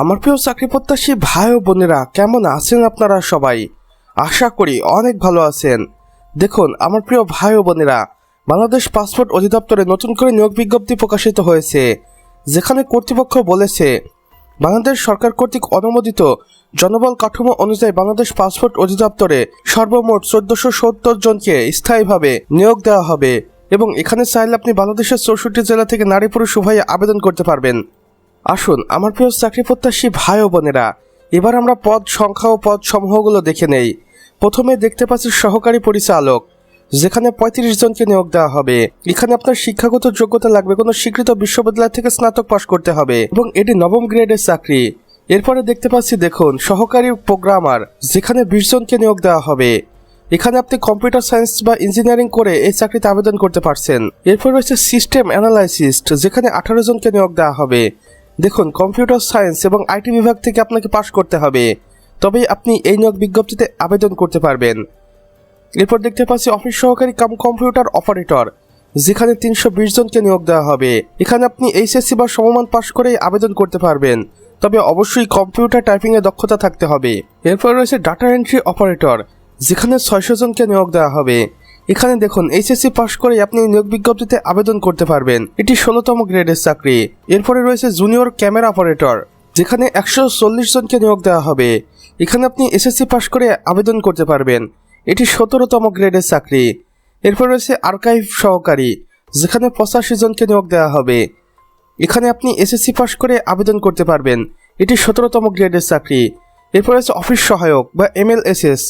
আমার প্রিয় চাকরি প্রত্যাশী ভাই ও বোনেরা, কেমন আছেন আপনারা সবাই? আশা করি অনেক ভালো আছেন। দেখুন, আমার প্রিয় ভাই ও বোনেরা, বাংলাদেশ পাসপোর্ট অধিদপ্তরে নতুন করে নিয়োগ বিজ্ঞপ্তি প্রকাশিত হয়েছে, যেখানে কর্তৃপক্ষ বলেছে, বাংলাদেশ সরকার কর্তৃক অনুমোদিত জনবল কাঠামো অনুযায়ী বাংলাদেশ পাসপোর্ট অধিদপ্তরে সর্বমোট চোদ্দশো সত্তর জনকে স্থায়ীভাবে নিয়োগ দেওয়া হবে এবং এখানে চাইলে আপনি বাংলাদেশের চৌষট্টি জেলা থেকে নারী পুরুষ উভয়ে আবেদন করতে পারবেন। আসুন, আমার প্রিয় চাকরি প্রত্যাশী ভাই ও বোনেরা, এবার আমরা পদ সংখ্যা ও পদ সমূহগুলো দেখে নেই। প্রথমে দেখতে পাচ্ছি সহকারী পরিচালক, যেখানে পঁয়ত্রিশ জনকে নিয়োগ দেওয়া হবে। এখানে আপনার শিক্ষাগত যোগ্যতা লাগবে, কোনো স্বীকৃত বিশ্ববিদ্যালয় থেকে স্নাতক পাশ করতে হবে এবং এটি নবম গ্রেডের চাকরি। এরপরে দেখতে পাচ্ছি, দেখুন, সহকারী প্রোগ্রামার, যেখানে বিশ জনকে নিয়োগ দেওয়া হবে। এখানে আপনি কম্পিউটার সায়েন্স বা ইঞ্জিনিয়ারিং করে এই চাকরিতে আবেদন করতে পারছেন। এরপর রয়েছে সিস্টেম অ্যানালাইসিস্ট, যেখানে আঠারো জনকে নিয়োগ দেওয়া হবে। দেখুন কম্পিউটার সায়েন্স এবং আইটি বিভাগ থেকে আপনাকে পাশ করতে হবে। তবেই আপনি এই নিয়োগ বিজ্ঞপ্তিতে আবেদন করতে পারবেন। এরপর দেখতে পাচ্ছি অফিস সহকারী কাম কম্পিউটার অপারেটর যেখানে তিনশো বিশ জনকে নিয়োগ দেওয়া হবে। এখানে আপনি এইচএসসি বা সমমান পাশ করেই আবেদন করতে পারবেন। তবে অবশ্যই কম্পিউটার টাইপিংয়ে দক্ষতা থাকতে হবে। এরপর রয়েছে ডাটা এন্ট্রি অপারেটর যেখানে ছয়শো জনকে নিয়োগ দেওয়া হবে। এখানে দেখুন এইচএসসি পাশ করে আপনি নিয়োগ বিজ্ঞপ্তিতে আবেদন করতে পারবেন। এটি ষোলোতম গ্রেডের চাকরি। এরপরে রয়েছে জুনিয়র ক্যামেরা অপারেটর যেখানে একশো চল্লিশ জনকে নিয়োগ দেওয়া হবে। এখানে আপনি এসএসসি পাশ করে আবেদন করতে পারবেন। এটি সতেরোতম গ্রেডের চাকরি। এরপর রয়েছে আর্কাইভ সহকারী, যেখানে পঁচাশি জনকে নিয়োগ দেওয়া হবে। এখানে আপনি এসএসসি পাশ করে আবেদন করতে পারবেন। এটি সতেরোতম গ্রেডের চাকরি। এরপর রয়েছে অফিস সহায়ক বা এমএলএসএস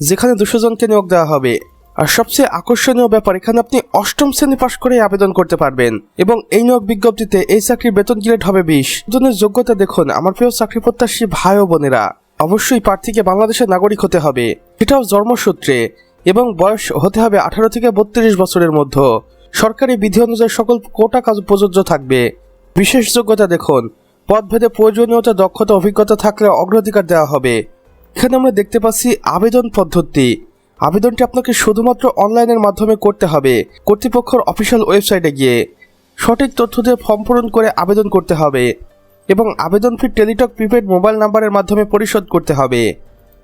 যেখানে দুশো জনকে নিয়োগ দেওয়া হবে। আর সবচেয়ে আকর্ষণীয় ব্যাপার, এখানে আপনি অষ্টম শ্রেণি পাশ করে আবেদন করতে পারবেন। এবং এই নিয়োগ বিজ্ঞপ্তিতে এই চাকরির বেতন গ্রেড হবে বিশ। জনের যোগ্যতা দেখুন, আমার প্রিয় চাকরি প্রত্যাশী ভাই ও বোনেরা। অবশ্যই প্রার্থীকে বাংলাদেশের নাগরিক হতে হবে। এটাও জন্মসূত্রে। এবং বয়স হতে হবে আঠারো থেকে বত্রিশ বছরের মধ্যে। সরকারি বিধি অনুযায়ী সকল কোটা কাজ প্রযোজ্য থাকবে। বিশেষ যোগ্যতা দেখুন, পদভেদে প্রয়োজনীয়তা, দক্ষতা, অভিজ্ঞতা থাকলে অগ্রাধিকার দেওয়া হবে। এখানে আমরা দেখতে পাচ্ছি আবেদন পদ্ধতি। আবেদনটি আপনাকে শুধুমাত্র অনলাইনের মাধ্যমে করতে হবে। কর্তৃপক্ষের অফিসিয়াল ওয়েবসাইটে গিয়ে সঠিক তথ্য দিয়ে ফর্ম পূরণ করে আবেদন করতে হবে এবং আবেদন ফি টেলিটক প্রিপেড মোবাইল নাম্বারের মাধ্যমে পরিশোধ করতে হবে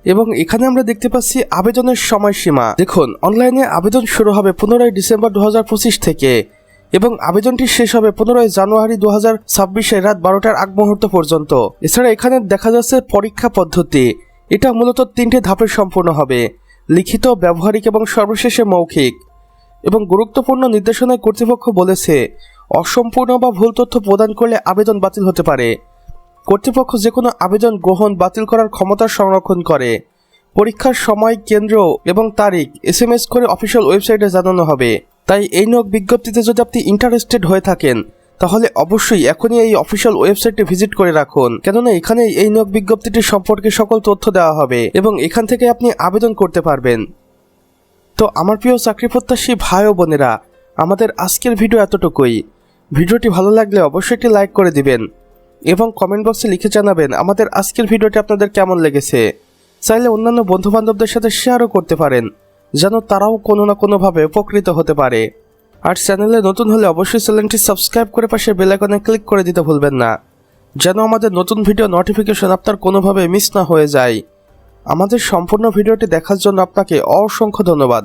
এবং এখানে আমরা দেখতে পাচ্ছি আবেদনের সময়সীমা। দেখুন, অনলাইনে আবেদন শুরু হবে পনেরোই ডিসেম্বর দু হাজার পঁচিশ থেকে এবং আবেদনটি শেষ হবে পনেরোই জানুয়ারি দু হাজার ছাব্বিশে রাত বারোটার আগ মুহূর্ত পর্যন্ত। এছাড়া এখানে দেখা যাচ্ছে পরীক্ষা পদ্ধতি। এটা মূলত তিনটে ধাপে সম্পূর্ণ হবে। লিখিত, ব্যবহারিক এবং সর্বশেষে মৌখিক এবং গুরুত্বপূর্ণ নির্দেশনায় কর্তৃপক্ষ বলেছে, অসম্পূর্ণ বা ভুল তথ্য প্রদান করলে আবেদন বাতিল হতে পারে। কর্তৃপক্ষ যে কোনো আবেদন গ্রহণ বাতিল করার ক্ষমতা সংরক্ষণ করে। পরীক্ষার সময়, কেন্দ্র এবং তারিখ এস এম এস করে অফিসিয়াল ওয়েবসাইটে জানানো হবে। তাই এই নিয়োগ বিজ্ঞপ্তিতে যদি আপনি ইন্টারেস্টেড হয়ে থাকেন তাহলে অবশ্যই এখনই এই অফিসিয়াল ওয়েবসাইটটি ভিজিট করে রাখুন। কেননা এখানে এই নিয়োগ বিজ্ঞপ্তিটি সম্পর্কে সকল তথ্য দেওয়া হবে এবং এখান থেকে আপনি আবেদন করতে পারবেন। তো আমার প্রিয় চাকরি প্রত্যাশী ভাই ও বোনেরা, আমাদের আজকের ভিডিও এতটুকুই। ভিডিওটি ভালো লাগলে অবশ্যই একটি লাইক করে দিবেন এবং কমেন্ট বক্সে লিখে জানাবেন আমাদের আজকের ভিডিওটি আপনাদের কেমন লেগেছে। চাইলে অন্যান্য বন্ধু বান্ধবদের সাথে শেয়ারও করতে পারেন, যেন তারাও কোনো না কোনোভাবে উপকৃত হতে পারে। আর চ্যানেলে নতুন হলে অবশ্যই চ্যানেলটি সাবস্ক্রাইব করে পাশে বেলাইকনে ক্লিক করে দিতে ভুলবেন না। যেন আমাদের নতুন ভিডিও নোটিফিকেশন আপনার কোনোভাবে মিস না হয়ে যায়। আমাদের সম্পূর্ণ ভিডিওটি দেখার জন্য আপনাকে অসংখ্য ধন্যবাদ।